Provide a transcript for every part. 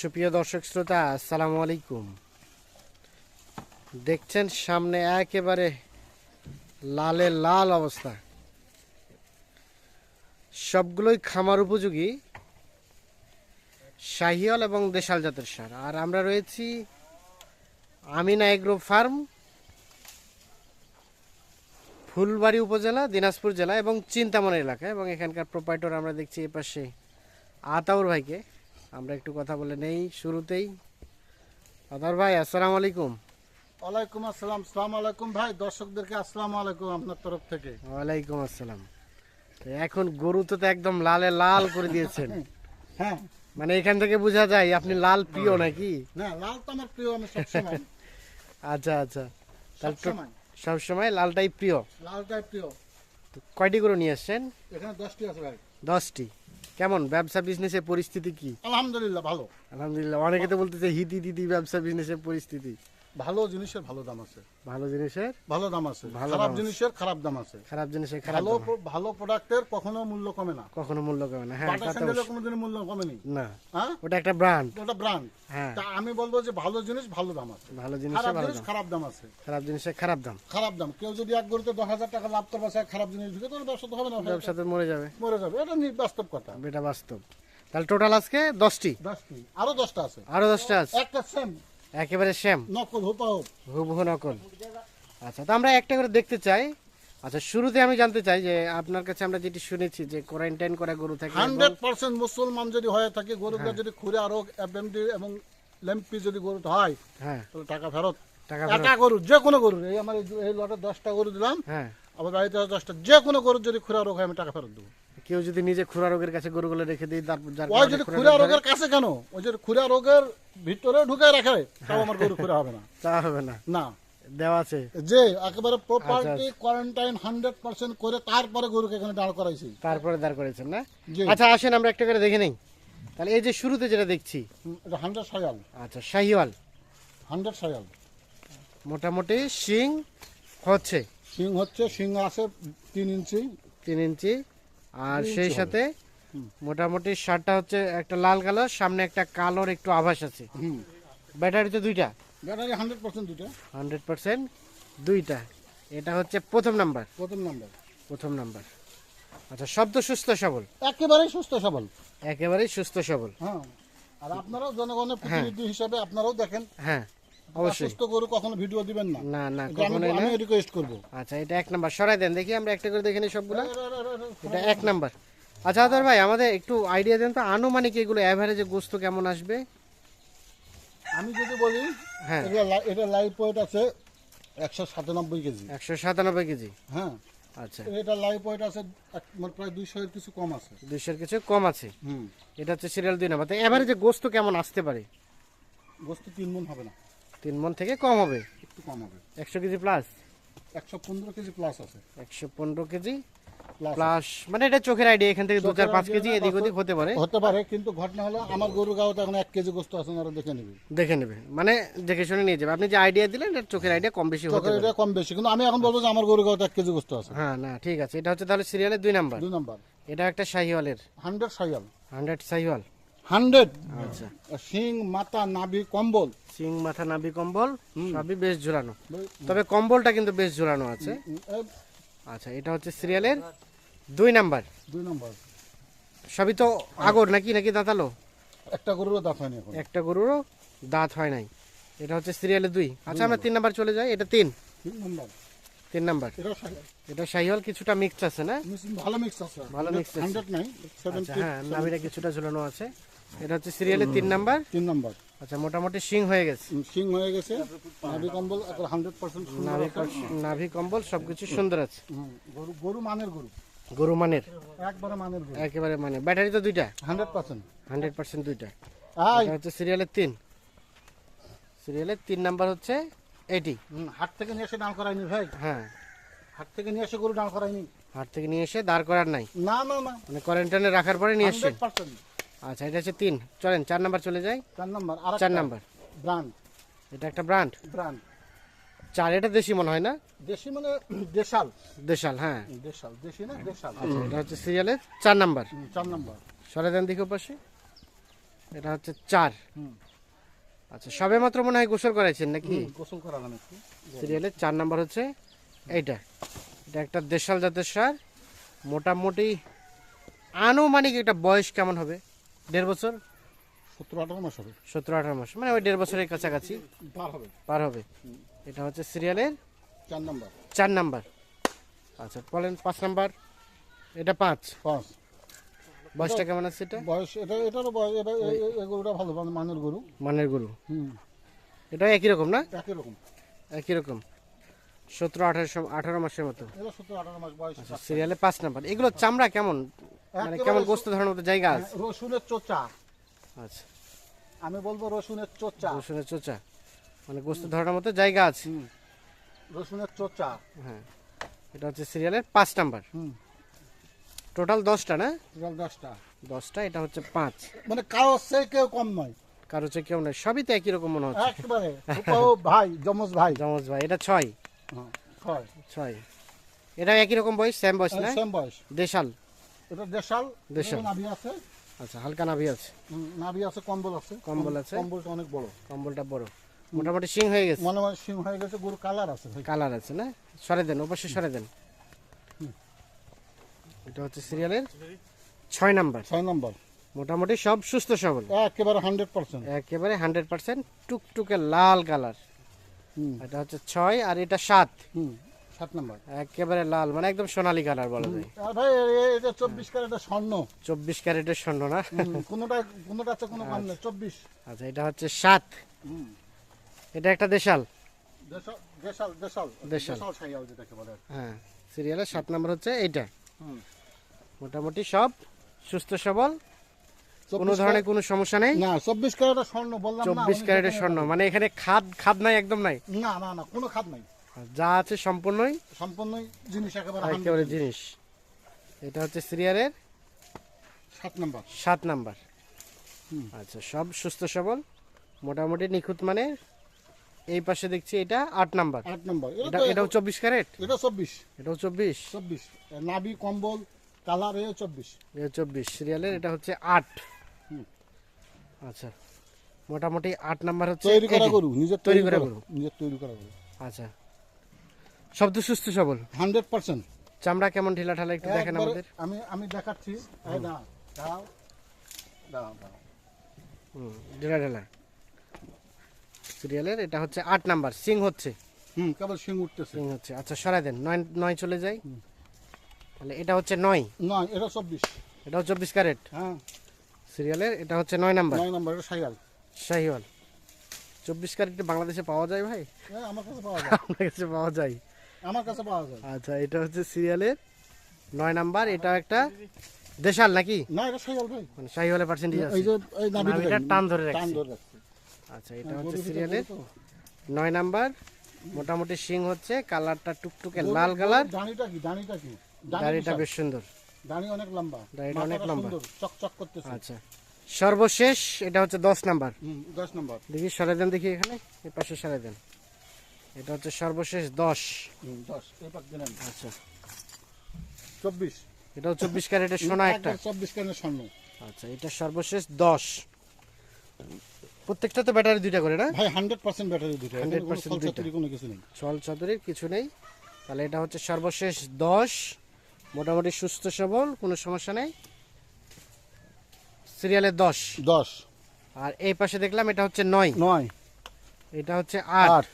সুপ্রিয় দর্শক শ্রোতা, আসসালামু আলাইকুম। দেখছেন সামনে একেবারে লালে লাল অবস্থা। সবগুলোই খামার উপযোগী শাহিয়াল এবং দেশাল জাতের সার। আর আমরা রয়েছি আমিনা এগ্রো ফার্ম, ফুলবাড়ি উপজেলা, দিনাজপুর জেলা এবং চিন্তামণি এলাকা। এবং এখানকার প্রোপাইটর আমরা দেখছি এ পাশে আতাউর ভাইকে। আমরা একটু কথা বলে নেই শুরুতেই। আদার ভাই আসসালামু আলাইকুম। ওয়ালাইকুম আসসালাম সালাম আলাইকুম ভাই। দর্শকদেরকে আসসালামু আলাইকুম আপনার তরফ থেকে। ওয়ালাইকুম আসসালাম। এখন গরু তো একদম লালে লাল করে দিয়েছেন। হ্যাঁ। মানে এখান থেকে বোঝা যায় আপনি লাল প্রিয় নাকি? না লাল তো আমার প্রিয় আমি সবসময়। আচ্ছা আচ্ছা। সবসময়। সবসময় লালটাই প্রিয়। লালটাই প্রিয়। তো কয়টি গরু নিয়ে আসছেন? এখানে দশটি আছে ভাই। দশটি। কেমন? ব্যবসা বিজনেসের পরিস্থিতি কি? আলহামদুলিল্লাহ ভালো। আলহামদুলিল্লাহ অনেকে তো বলতেছে হিদি দিদি ব্যবসা বিজনেসের পরিস্থিতি। ভালো জিনিসের ভালো দাম আছে। ভালো জিনিসের? ভালো দাম আছে। খারাপ জিনিসের খারাপ দাম আছে। খারাপ জিনিসের খারাপ ভালো ভালো প্রোডাক্টের কখনো মূল্য কমে না। কখনো মূল্য কমে না। হ্যাঁ বাটা স্যান্ডেলের। কোনোদিন মূল্য কমেনি। না। হ্যাঁ? ওটা একটা ব্র্যান্ড ওটা ব্র্যান্ড হ্যাঁ। তা আমি বলব যে ভালো জিনিস ভালো দাম আছে। ভালো জিনিসের খারাপ ভালো জিনিস দাম। খারাপ দাম আছে। খারাপ জিনিসের খারাপ দাম। খারাপ দাম। কেউ যদি এক গরুতে দশ হাজার টাকা লাভ করবে সে খারাপ জিনিস ঢুকে তাহলে ব্যবসা তো হবে না। ব্যবসা তো মরে যাবে। মরে যাবে। এটা নি- বাস্তব কথা। এটা বাস্তব। তাহলে টোটাল আজকে দশটি। দশটি। আরও দশটা আছে। আরও দশটা আছে। একটা সেম একেবারে সেম? নকল হুপা হুপ হুবহু নকল। আচ্ছা তো আমরা একটা করে দেখতে চাই। আচ্ছা শুরুতে আমি জানতে চাই যে আপনার কাছে আমরা যেটি শুনেছি যে কোয়ারেন্টাইন করা গরু থাকে হান্ড্রেড পার্সেন্ট মুসলমান যদি হয়ে থাকে গরুটা হ্যাঁ। যদি খুঁড়ে আরও এফএমডি এবং লেম্পি যদি গরুটা হয় হ্যাঁ। তাহলে টাকা ফেরত। টাকা গরু যে কোনো গরু। এই আমার এই লটে দশটা গরু দিলাম। হ্যাঁ। আবার বাড়িতে দশটা যে কোনো গরুর যদি খুঁড়া রোগ হয় আমি টাকা ফেরত দেবো। কেউ যদি নিজে খুরা রোগের কাছে গরুগুলো রেখে দিই তারপর ওই যদি খুরা রোগের কাছে কেন? ওই যদি খুঁড়া রোগের ভিতরে ঢুকে রাখে তাও আমার গরু খুঁড়া হবে না। তা হবে না। না। দেওয়া আছে। যে একেবারে প্রপার্টি। কোয়ারেন্টাইন হান্ড্রেড পার্সেন্ট করে তারপরে গরুকে এখানে দাঁড় করাইছি। তারপরে দাঁড় করেছেন না? আচ্ছা আসেন আমরা একটা করে দেখে নেই। তাহলে এই যে শুরুতে যেটা দেখছি। হান্ড্রেড সায়াল আচ্ছা শাহিওয়াল। হান্ড্রেড সায়াল মোটামুটি শিং হচ্ছে। সিং হচ্ছে সিং আছে তিন ইঞ্চি। তিন ইঞ্চি। আর সেই সাথে মোটামুটি শার্টটা হচ্ছে একটা লাল কালার সামনে একটা কালোর একটু আভাস আছে। ব্যাটারি তো দুইটা? ব্যাটারি হান্ড্রেড পার্সেন্ট দুটো হান্ড্রেড পার্সেন্ট দুইটা। এটা হচ্ছে প্রথম নাম্বার। প্রথম নাম্বার। প্রথম নাম্বার। আচ্ছা শব্দ সুস্থ সবল? একেবারেই সুস্থ সবল। একেবারেই সুস্থ সবল। হ্যাঁ। আর আপনারাও জনগণের প্রতিনিধি হিসাবে আপনারাও দেখেন। হ্যাঁ। অবশ্যই। সুস্থ গরু কখনো ভিডিও দিবেন না। না না এটা না। আমি রিকোয়েস্ট করব। আচ্ছা এটা এক নাম্বার। সরাই দেন দেখি আমরা একটা করে দেখে নিই সবগুলো। এটা এক নাম্বার। আচ্ছা আদার ভাই আমাদের একটু আইডিয়া দেন তো আনুমানিক এগুলো অ্যাভারেজে গোস্ত কেমন আসবে? আমি যদি বলি হ্যাঁ। এটা লাইভ ওয়েট আছে একশো সাতানব্বই কেজি। একশো সাতানব্বই কেজি। হ্যাঁ। আচ্ছা। এটা লাইভ ওয়েট আছে মানে প্রায় কিছু কম আছে। দুইশোর কিছু কম আছে। হুম। এটা হচ্ছে সিরিয়াল দুই নাম্বার। তো গোস্ত কেমন আসতে পারে? বস্তু তিন মন হবে না। তিন মন থেকে কম হবে। একটু কম হবে। একশো কেজি প্লাস একশো পনেরো কেজি প্লাস আছে। একশো পনেরো কেজি প্লাস মানে এটা চোখের আইডিয়া এখান থেকে দু চার পাঁচ কেজি এদিক ওদিক হতে পারে। হতে পারে কিন্তু ঘটনা হলো আমার গরু গাওতে এখন এক কেজি গোস্ত আছে ওরা দেখে নেবে। দেখে নেবে। মানে দেখে শুনে নিয়ে যাবে। আপনি যে আইডিয়া দিলেন এটা চোখের আইডিয়া কম বেশি হতে পারে। কম বেশি কিন্তু আমি এখন বলব যে আমার গরু এক কেজি গোস্ত আছে। হ্যাঁ না ঠিক আছে। এটা হচ্ছে তাহলে সিরিয়ালের দুই নাম্বার দুই নাম্বার এটা একটা শাহিওয়ালের। হান্ড্রেড সাইয়াল হান্ড্রেড শাহিওয়াল। হান্ড্রেড। আচ্ছা। শিং মাথা নাভি কম্বল। সিং মাথা নাভি কম্বল সবই বেশ ঝুলানো। তবে কম্বলটা কিন্তু বেশ ঝুলানো আছে। আচ্ছা এটা হচ্ছে সিরিয়ালের দুই নাম্বার। দুই নম্বর। সবই তো আগর নাকি নাকি দাঁতালো একটা গরুরও দাঁত হয়নি একটা গরুরও দাঁত হয় নাই। এটা হচ্ছে সিরিয়ালের দুই। আচ্ছা আমরা তিন নাম্বার চলে যাই। এটা তিন। তিন নম্বর। তিন নাম্বার। এটা শাহিওয়াল কিছুটা মিক্স আছে না? ভালো মিক্স আছে। ভালো mix আছে। নাই আচ্ছা হ্যাঁ নাভিটা কিছুটা ঝুলানো আছে। এটা হচ্ছে সিরিয়ালের তিন নাম্বার? তিন নম্বর। আচ্ছা মোটামুটি শিং হয়ে গেছে। শিং হয়ে গেছে। নাভি কম্বল হান্ড্রেড পার্সেন্ট নাভি কম্বল সবকিছু সুন্দর আছে। গরু গরু মানের গরু। গরু মানের? একবারে মানের গরু। একেবারে মানে ব্যাটারি তো দুইটা? হান্ড্রেড পার্সেন্ট হান্ড্রেড পার্সেন্ট দুইটা। এটা হচ্ছে সিরিয়ালের তিন। সিরিয়ালের তিন নাম্বার হচ্ছে এটি হাট থেকে নিয়ে এসে দাঁড় করাইনি ভাই। হ্যাঁ। হাট থেকে নিয়ে এসে গরু দাঁড় করাইনি হাট থেকে নিয়ে এসে দাঁড় করার নাই। না না না। মানে কোয়ারেন্টাইনে রাখার পরে নিয়ে পার্সেন্ট আচ্ছা এটা হচ্ছে তিন। চলেন চার নাম্বার চলে যাই। চার নম্বর আর চার নাম্বার। ব্রান্ড এটা একটা ব্র্যান্ড? ব্রান্ড চার এটা দেশি মনে হয় না? দেশি মানে দেশাল। দেশাল হ্যাঁ। দেশাল দেশি না দেশাল। এটা হচ্ছে সিরিয়ালের চার নাম্বার। চার নম্বর। সরে দেন দিকে পাশে। এটা হচ্ছে চার। আচ্ছা সবে মাত্র মনে হয় গোসল করাইছেন নাকি? গোসল করালাম একটু। সিরিয়ালের চার নাম্বার হচ্ছে এইটা। এটা একটা দেশাল জাতের সার। মোটামুটি আনুমানিক একটা বয়স কেমন হবে? দেড় বছর? সত্তর আঠারো মাস হবে। সতেরো আঠারো মাস। মানে ওই দেড় বছরের কাছাকাছি? পার হবে। পার হবে। এটা হচ্ছে সিরিয়ালের? চার নাম্বার। চার নাম্বার। আচ্ছা বলেন পাঁচ নাম্বার। এটা পাঁচ। পাঁচ। বয়সটা কেমন আছে এটা? বয়স এটা এটারও বয়স এটা এই গরুটা ভালো মানে মানের গরু। মানের গরু? হুম। এটা একই রকম না? একই রকম। একই রকম। সতেরো আঠারো আঠারো মাসের মতো। এটা আঠারো মাস বয়স। আচ্ছা সিরিয়ালে পাঁচ নাম্বার। এগুলো চামড়া কেমন? মানে কেমন গোস্ত ধরার মতো জায়গা আছে? হ্যাঁ, রসুনের চোচা। আচ্ছা। আমি বলব রসুনের চোচা। রসুনের চোচা। মানে গোস্ত ধরার মতো জায়গা আছে? রসুনের চোচা। হ্যাঁ। এটা হচ্ছে সিরিয়ালের পাঁচ নাম্বার। হুম। টোটাল দশটা না? টোটাল দশটা। দশটা এটা হচ্ছে পাঁচ। মানে কারও সে কেউ কম নয়। কারও হচ্ছে কেউ নয়। সবই তো একই রকম মনে হচ্ছে। একেবারে। ভাই যমজ ভাই। জমজ ভাই এটা ছয়। হ্যাঁ, ছয়। ছয়। এটা একই রকম বয়স সেম বয়স না? সেম বয়স। দেশাল। এটা দেশাল দেশাল। নাভি আছে। আচ্ছা হালকা নাভি আছে। নাভি আছে কম্বল আছে। কম্বল আছে। কম্বলটা অনেক বড়। কম্বলটা বড়। মোটামুটি সিং হয়ে গেছে। সিম হয়ে গেছে গরু কালার আছে কালার আছে না? সরে দেন অবশ্যই সরে দেন। এটা হচ্ছে সিরিয়ালের ছয় নাম্বার। ছয় নম্বর। মোটামুটি সব সুস্থ সবল। একেবারে হান্ড্রেড পার্সেন্ট। একেবারে হান্ড্রেড পার্সেন্ট টুকটুকে লাল কালার। এটা হচ্ছে ছয় আর এটা সাত। হুম নম্বর। একেবারে লাল মানে একদম সোনালী কালার বলা যায়। আর ভাই এ- এ- এটা চব্বিশ স্বর্ণ। চব্বিশ ক্যারেটের স্বর্ণ না? হুম, কোনোটা কোনোটা আছে কোনো কম নেই চব্বিশ। আচ্ছা এটা হচ্ছে সাত। এটা একটা দেশাল। দেশাল দেশাল দেশাল। দেশাল। দেশাল যেটাকে বলে হ্যাঁ সিরিয়ালের নাম্বার হচ্ছে এইটা। মোটামুটি সব সুস্থ সবল। কোনো ধরনের কোনো সমস্যা নেই? না চব্বিশ ক্যারেটের স্বর্ণ বললাম চব্বিশ ক্যারেটের স্বর্ণ মানে এখানে খাদ খাদ নাই একদম নাই? না না না কোনো খাদ নাই। যা আছে সম্পূর্ণই সম্পূর্ণ জিনিস একেবারে একেবারে জিনিস। এটা হচ্ছে সিরিয়ালের সাত নম্বর। সাত নাম্বার। আচ্ছা সব সুস্থ সবল মোটামুটি নিখুঁত মানে এই পাশে দেখছি এটা আট নাম্বার। আট নম্বর। এটা এটা এটাও চব্বিশ ক্যারেট? এটা চব্বিশ। এটাও চব্বিশ? চব্বিশ। নাভি কম্বল কালার এ চব্বিশ। এটা চব্বিশ। সিরিয়ালের এটা হচ্ছে আট। আচ্ছা মোটামুটি আট নাম্বার হচ্ছে তৈরি করা। গরু নিজের তৈরি করা। গরু নিজের তৈরি করা গরু। আচ্ছা। সব তো সুস্থ সবল। Hundred percent. চামড়া কেমন ঢিলা ঢালা একটু দেখেন আমাদের। আমি আমি দেখাচ্ছি। ঢিলা ঢালা। সিরিয়ালের এটা হচ্ছে আট নাম্বার সিং হচ্ছে। হুম কেবল শিং উঠতেছে। সিং হচ্ছে। আচ্ছা সরাই দেন নয় নয় চলে যাই তাহলে এটা হচ্ছে নয়। নয় এটা চব্বিশ। এটাও চব্বিশ ক্যারেট। হ্যাঁ। সিরিয়ালের এটা হচ্ছে নয় নাম্বার। নয় নম্বর এটা সাইয়াল শাহিওয়াল। চব্বিশ ক্যারেট বাংলাদেশে পাওয়া যায় ভাই? আমার কাছে পাওয়া যায়। আপনার কাছে পাওয়া যায়। আমার কাছে পাওয়া যায়। আচ্ছা এটা হচ্ছে সিরিয়ালের নয় নাম্বার এটা একটা দেশাল নাকি? না এটা সাইয়াল ভাই। মানে শাহিওয়ালের পার্সেন্টেজ এই যে এই নাভিটা নাভিটা দেখেন, টান ধরে টান ধরে রাখছে। আচ্ছা এটা হ্যাঁ, হচ্ছে সিরিয়ালের নয় নাম্বার। মোটামুটি সিং হচ্ছে কালারটা টুকটুকে লাল কালার। দাড়িটা কি দাড়িটা কি? দাড়িটা। বেশ সুন্দর। দাড়ি অনেক লম্বা। দাড়িটা অনেক লম্বা। চকচক করতেছে। আচ্ছা সর্বশেষ এটা হচ্ছে দশ নাম্বার। দশ নম্বর। দেখি সরে দেন দেখি এখানে এই পাশে সরে দেন। এটা হচ্ছে সর্বশেষ দশ। দশ। আচ্ছা। চব্বিশ। এটাও চব্বিশ ক্যারেটের সোনা একটা। চব্বিশ কেন স্বর্ণ। আচ্ছা এটা সর্বশেষ দশ। প্রত্যেকটা তো ব্যাটারি দুইটা করে না? ভাই হান্ড্রেড পার্সেন্ট ব্যাটারি দুটো এখানে কোনো 100% ফলসাতুরি দুইটা। কোনো কিছু নেই। ছল চাদরের কিছু নেই। তাহলে এটা হচ্ছে সর্বশেষ দশ। মোটামুটি সুস্থ সবল কোনো সমস্যা নেই। সিরিয়ালের দশ। দশ। আর এই পাশে দেখলাম এটা হচ্ছে নয়। নয়। এটা হচ্ছে আট।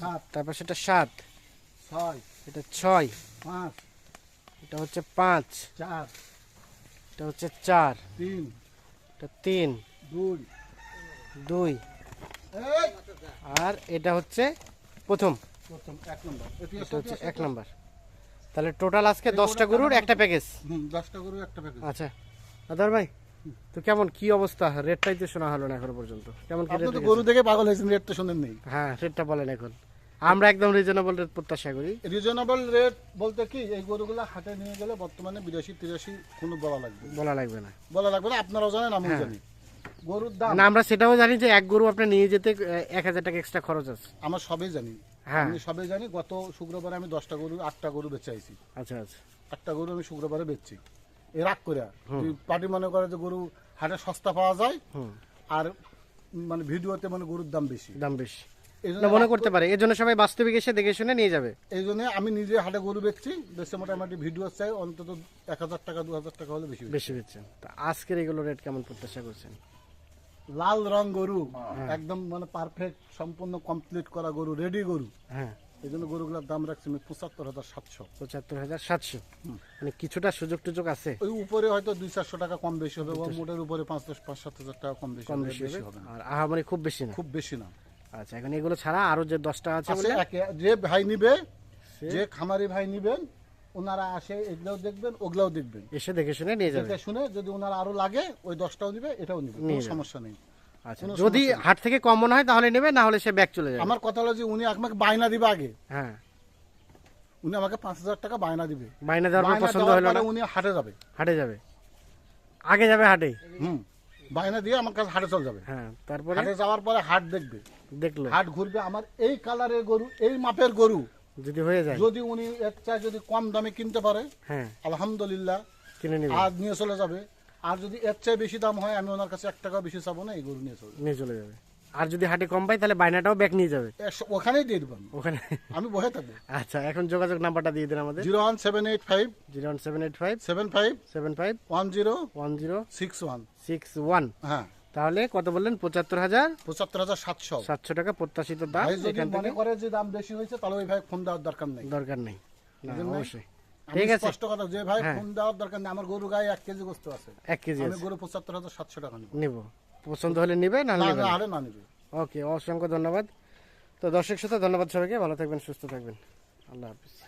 সাত তারপর সেটা সাত। ছয়। এটা ছয়। পাঁচ। এটা হচ্ছে পাঁচ। চার। এটা হচ্ছে চার। তিন। এটা তিন। দুই। দুই। আর এটা হচ্ছে প্রথম। প্রথম এক নম্বর। এটা হচ্ছে এক নাম্বার। তাহলে টোটাল আজকে দশটা গরুর একটা প্যাকেজ দশটা গরু একটা প্যাকেজ আচ্ছা। আদার ভাই? তো কেমন কি অবস্থা? রেটটাই তো শোনা হলো না এখনও পর্যন্ত। কেমন কি রেট গরু দেখে পাগল হয়েছেন রেট তো শোনেন নেই। হ্যাঁ রেটটা বলেন এখন। আমরা একদম রিজনেবল রেট প্রত্যাশা করি। রিজনেবল রেট বলতে কি এই গরুগুলো হাটে নিয়ে গেলে বর্তমানে বিরাশি তিরাশি কোনো বলা লাগবে বলা লাগবে না। বলা লাগবে না আপনারাও জানেন আমিও হ্যাঁ। জানি। গরুর দাম না আমরা সেটাও জানি যে এক গরু আপনার নিয়ে যেতে এক হাজার টাকা এক্সট্রা খরচ আছে। আমার সবই জানি। হ্যাঁ। আমি সবই জানি গত শুক্রবারে আমি দশটা গরু আটটা গরু বেচে আইছি আচ্ছা আচ্ছা। আটটা গরু আমি শুক্রবারে বেচছি। রাগ করে। পার্টি মনে করে যে গরু হাটে সস্তা পাওয়া যায় আর মানে ভিডিওতে মানে গরুর দাম বেশি। দাম বেশি। এই জন্য মনে করতে পারে। এই জন্য সবাই বাস্তবিক এসে দেখে শুনে নিয়ে যাবে। এই জন্য আমি নিজে হাটে গরু বেচছি বেশি মোটামুটি ভিডিও চাই অন্তত এক হাজার টাকা দু হাজার টাকা হলে বেশি বেশি। বেশি বেচছেন তা আজকের এগুলো রেট কেমন প্রত্যাশা করছেন? লাল রং গরু একদম মানে পারফেক্ট সম্পূর্ণ কমপ্লিট করা গরু রেডি গরু। হ্যাঁ। এই জন্য গরুগুলোর দাম রাখছি আমি পঁচাত্তর হাজার সাতশো। পঁচাত্তর হাজার সাতশো। মানে কিছুটা সুযোগ টুযোগ আছে? ওই উপরে হয়তো দুই চারশো টাকা কম বেশি হবে মোটের উপরে পাঁচ দশ পাঁচ সাত হাজার টাকা কম বেশি কম বেশি হবে। আর আহামারি খুব বেশি না? খুব বেশি না। আচ্ছা এখন এগুলো ছাড়া আরও যে দশটা আছে আছে যে ভাই নিবে যে খামারি ভাই নিবেন ওনারা আসে এগুলাও দেখবেন ওগুলাও দেখবেন। এসে দেখে শুনে নিয়ে যাবে। শুনে যদি ওনারা আরও লাগে ওই দশটাও নিবে এটাও নিবে কোনো সমস্যা নেই। আচ্ছা যদি হাট থেকে কম মনে হয় তাহলে নেবে না হলে সে ব্যাগ চলে যাবে। আমার কথা হলো যে উনি আমাকে বায়না দিবে আগে। হ্যাঁ। উনি আমাকে পাঁচ হাজার টাকা বায়না দিবে। বাইনা দেওয়ার পর পছন্দ হলো না? উনি হাটে যাবে। হাটে যাবে। আগে যাবে হাটে? হুম। বায়না দিয়ে আমার কাছে হাটে চলে যাবে। হ্যাঁ তারপরে? হাটে যাওয়ার পরে হাট দেখবে। দেখল। হাট ঘুরবে আমার এই কালারের গরু এই মাপের গরু। যদি হয়ে যায়। যদি উনি এক চাই যদি কম দামে কিনতে পারে হ্যাঁ। আলহামদুলিল্লাহ। কিনে নিবে। আর নিয়ে চলে যাবে। আর যদি এর চেয়ে বেশি দাম হয় আমি ওনার কাছে এক টাকা বেশি চাবো না এই গরু নিয়ে চলে নিয়ে চলে যাবে। আর যদি হাটে কম পাই তাহলে বাইনাটাও ব্যাগ নিয়ে যাবে। ওখানেই দিয়ে দেবেন ওখানে। আমি বসে থাকব। আচ্ছা এখন যোগাযোগ নাম্বারটা দিয়ে দিন আমাদের। Zero one seven eight five zero one seven eight five seven five seven five one zero one zero six one. Six one. হ্যাঁ। তাহলে কত বললেন? পঁচাত্তর হাজার পঁচাত্তর হাজার সাতশো। সাতশো টাকা প্রত্যাশিত দাম এখান থেকে। করে যে দাম বেশি হয়েছে তাহলে ওই ভাই ফোন দেওয়ার দরকার নেই। দরকার নেই? অবশ্যই। ঠিক আছে। স্পষ্ট কথা যে ভাই হ্যাঁ। ফোন দেওয়ার দরকার নেই আমার গরু গায়ে এক কেজি গোস্ত আছে। এক কেজি আমি গরু পঁচাত্তর হাজার সাতশো টাকা নেব। নেব। পছন্দ হলে নিবে না নিবে না না নেবে। ওকে অসংখ্য ধন্যবাদ। তো দর্শক শ্রোতা ধন্যবাদ সবাইকে। ভালো থাকবেন সুস্থ থাকবেন। আল্লাহ হাফিজ।